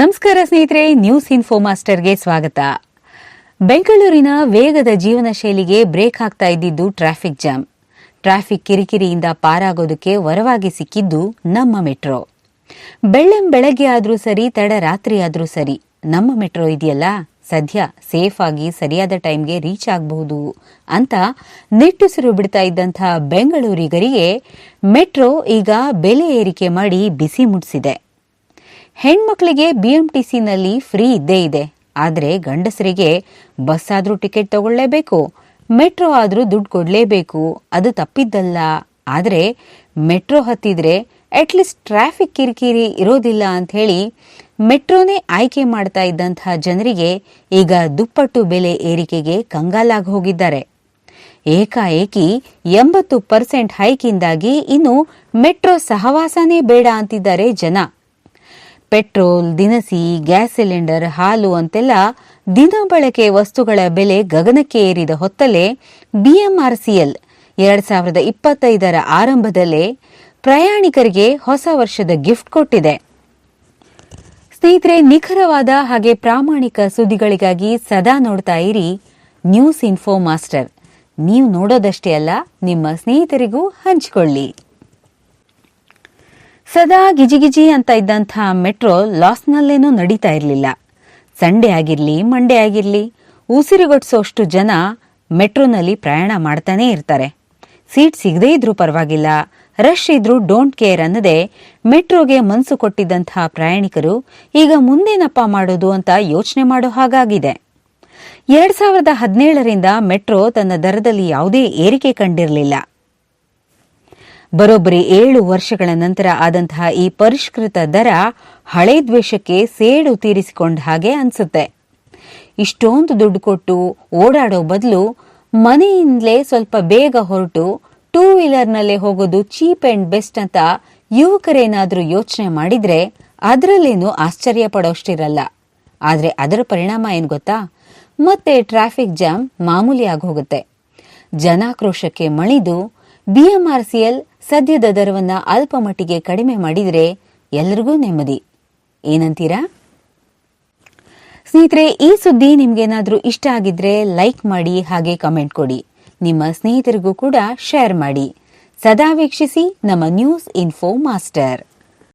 ನಮಸ್ಕಾರ ಸ್ನೇಹಿತರೆ news info ಮಾಸ್ಟರ್ಗೆ ಸ್ವಾಗತ. ಬೆಂಗಳೂರಿನ ವೇಗದ ಜೀವನ ಶೈಲಿಗೆ ಬ್ರೇಕ್ ಹಾಕ್ತಾ ಇದ್ದಿದ್ದು ಟ್ರಾಫಿಕ್ ಜಾಮ್. ಟ್ರಾಫಿಕ್ ಕಿರಿಕಿರಿಯಿಂದ ಪಾರಾಗೋದಕ್ಕೆ ವರವಾಗಿ ಸಿಕ್ಕಿದ್ದು ನಮ್ಮ ಮೆಟ್ರೋ. ಬೆಳ್ಳಂ ಬೆಳಗ್ಗೆ ಆದರೂ ಸರಿ, ತಡ ರಾತ್ರಿ ಆದರೂ ಸರಿ, ನಮ್ಮ ಮೆಟ್ರೋ ಇದೆಯಲ್ಲ? ಸದ್ಯ ಸೇಫ್ ಆಗಿ ಸರಿಯಾದ ಟೈಮ್ಗೆ ರೀಚ್ ಆಗಬಹುದು ಅಂತ ನಿಟ್ಟುಸಿರು ಬಿಡ್ತಾ ಇದ್ದಂಥ ಬೆಂಗಳೂರಿಗರಿಗೆ ಮೆಟ್ರೋ ಈಗ ಬೆಲೆ ಏರಿಕೆ ಮಾಡಿ ಬಿಸಿ ಮುಟ್ಟಿಸಿದೆ ಹೆಣ್ಮಕ್ಳಿಗೆ ಸಿನಲ್ಲಿ ಫ್ರೀ ಇದ್ದೇ ಇದೆ. ಆದರೆ ಗಂಡಸರಿಗೆ ಬಸ್ ಆದ್ರೂ ಟಿಕೆಟ್ ತಗೊಳ್ಳೇಬೇಕು, ಮೆಟ್ರೋ ಆದ್ರೂ ದುಡ್ಡು ಕೊಡಲೇಬೇಕು. ಅದು ತಪ್ಪಿದ್ದಲ್ಲ. ಆದರೆ ಮೆಟ್ರೋ ಹತ್ತಿದ್ರೆ ಅಟ್ಲೀಸ್ಟ್ ಟ್ರಾಫಿಕ್ ಕಿರಿಕಿರಿ ಇರೋದಿಲ್ಲ ಅಂತ ಹೇಳಿ ಮೆಟ್ರೋನೇ ಆಯ್ಕೆ ಮಾಡ್ತಾ ಇದ್ದಂತಹ ಜನರಿಗೆ ಈಗ ದುಪ್ಪಟ್ಟು ಬೆಲೆ ಏರಿಕೆಗೆ ಕಂಗಾಲಾಗಿ ಹೋಗಿದ್ದಾರೆ. ಏಕಾಏಕಿ ಎಂಬತ್ತು ಪರ್ಸೆಂಟ್ ಹೈಕಿಂದಾಗಿ ಇನ್ನು ಮೆಟ್ರೋ ಸಹವಾಸನೇ ಬೇಡ ಅಂತಿದ್ದಾರೆ ಜನ. ಪೆಟ್ರೋಲ್, ದಿನಸಿ, ಗ್ಯಾಸ್ ಸಿಲಿಂಡರ್, ಹಾಲು ಅಂತೆಲ್ಲ ದಿನ ಬಳಕೆ ವಸ್ತುಗಳ ಬೆಲೆ ಗಗನಕ್ಕೆ ಏರಿದ ಹೊತ್ತಲ್ಲೇ ಬಿಎಂಆರ್ಸಿಎಲ್ ಎರಡ್ ಸಾವಿರದ ಇಪ್ಪತ್ತೈದರ ಆರಂಭದಲ್ಲೇ ಪ್ರಯಾಣಿಕರಿಗೆ ಹೊಸ ವರ್ಷದ ಗಿಫ್ಟ್ ಕೊಟ್ಟಿದೆ. ಸ್ನೇಹಿತರೆ, ನಿಖರವಾದ ಹಾಗೆ ಪ್ರಾಮಾಣಿಕ ಸುದ್ದಿಗಳಿಗಾಗಿ ಸದಾ ನೋಡ್ತಾ ಇರಿ ನ್ಯೂಸ್ ಇನ್ಫೋ ಮಾಸ್ಟರ್. ನೀವು ನೋಡೋದಷ್ಟೇ ಅಲ್ಲ, ನಿಮ್ಮ ಸ್ನೇಹಿತರಿಗೂ ಹಂಚಿಕೊಳ್ಳಿ. ಸದಾ ಗಿಜಿಗಿಜಿ ಅಂತ ಇದ್ದಂಥ ಮೆಟ್ರೋ ಲಾಸ್ನಲ್ಲೇನೂ ನಡೀತಾ ಇರಲಿಲ್ಲ. ಸಂಡೇ ಆಗಿರ್ಲಿ, ಮಂಡೇ ಆಗಿರ್ಲಿ ಉಸಿರುಗೊಡ್ಸೋಷ್ಟು ಜನ ಮೆಟ್ರೋನಲ್ಲಿ ಪ್ರಯಾಣ ಮಾಡ್ತಾನೇ ಇರ್ತಾರೆ. ಸೀಟ್ ಸಿಗದೇ ಇದ್ರೂ ಪರವಾಗಿಲ್ಲ. ರಶ್ ಇದ್ರೂ ಡೋಂಟ್ ಕೇರ್ ಅನ್ನದೆ ಮೆಟ್ರೋಗೆ ಮನಸ್ಸು ಕೊಟ್ಟಿದ್ದಂತಹ ಪ್ರಯಾಣಿಕರು ಈಗ ಮುಂದೇನಪ್ಪ ಮಾಡೋದು ಅಂತ ಯೋಚನೆ ಮಾಡೋ ಹಾಗಾಗಿದೆ. ಎರಡ್ ಸಾವಿರದ ಹದಿನೇಳರಿಂದ ಮೆಟ್ರೋ ತನ್ನ ದರದಲ್ಲಿ ಯಾವುದೇ ಏರಿಕೆ ಕಂಡಿರಲಿಲ್ಲ. ಬರೋಬ್ಬರಿ ಏಳು ವರ್ಷಗಳ ನಂತರ ಆದಂತಹ ಈ ಪರಿಷ್ಕೃತ ದರ ಹಳೆ ದ್ವೇಷಕ್ಕೆ ಸೇಡು ತೀರಿಸಿಕೊಂಡ ಹಾಗೆ ಅನ್ಸುತ್ತೆ. ಇಷ್ಟೊಂದು ದುಡ್ಡು ಕೊಟ್ಟು ಓಡಾಡೋ ಬದಲು ಮನೆಯಿಂದಲೇ ಸ್ವಲ್ಪ ಬೇಗ ಹೊರಟು ಟೂ ವೀಲರ್ನಲ್ಲೇ ಹೋಗೋದು ಚೀಪ್ ಅಂಡ್ ಬೆಸ್ಟ್ ಅಂತ ಯುವಕರೇನಾದರೂ ಯೋಚನೆ ಮಾಡಿದ್ರೆ ಅದರಲ್ಲೇನು ಆಶ್ಚರ್ಯ ಪಡೋಷ್ಟಿರಲ್ಲ. ಆದರೆ ಅದರ ಪರಿಣಾಮ ಏನು ಗೊತ್ತಾ? ಮತ್ತೆ ಟ್ರಾಫಿಕ್ ಜಾಮ್ ಮಾಮೂಲಿ ಆಗೋಗುತ್ತೆ ಜನಾಕ್ರೋಶಕ್ಕೆ ಮಣಿದು ಬಿಎಂಆರ್ಸಿಎಲ್ ಸದ್ಯದ ದರವನ್ನ ಅಲ್ಪ ಮಟ್ಟಿಗೆ ಕಡಿಮೆ ಮಾಡಿದರೆ ಎಲ್ರಿಗೂ ನೆಮ್ಮದಿ. ಏನಂತೀರಾ? ಸ್ನೇಹಿತರೆ, ಈ ಸುದ್ದಿ ನಿಮ್ಗೇನಾದ್ರೂ ಇಷ್ಟ ಆಗಿದ್ರೆ ಲೈಕ್ ಮಾಡಿ ಹಾಗೆ ಕಮೆಂಟ್ ಕೊಡಿ. ನಿಮ್ಮ ಸ್ನೇಹಿತರಿಗೂ ಕೂಡ ಶೇರ್ ಮಾಡಿ. ಸದಾ ವೀಕ್ಷಿಸಿ ನಮ್ಮ ನ್ಯೂಸ್ ಇನ್ಫೋ ಮಾಸ್ಟರ್.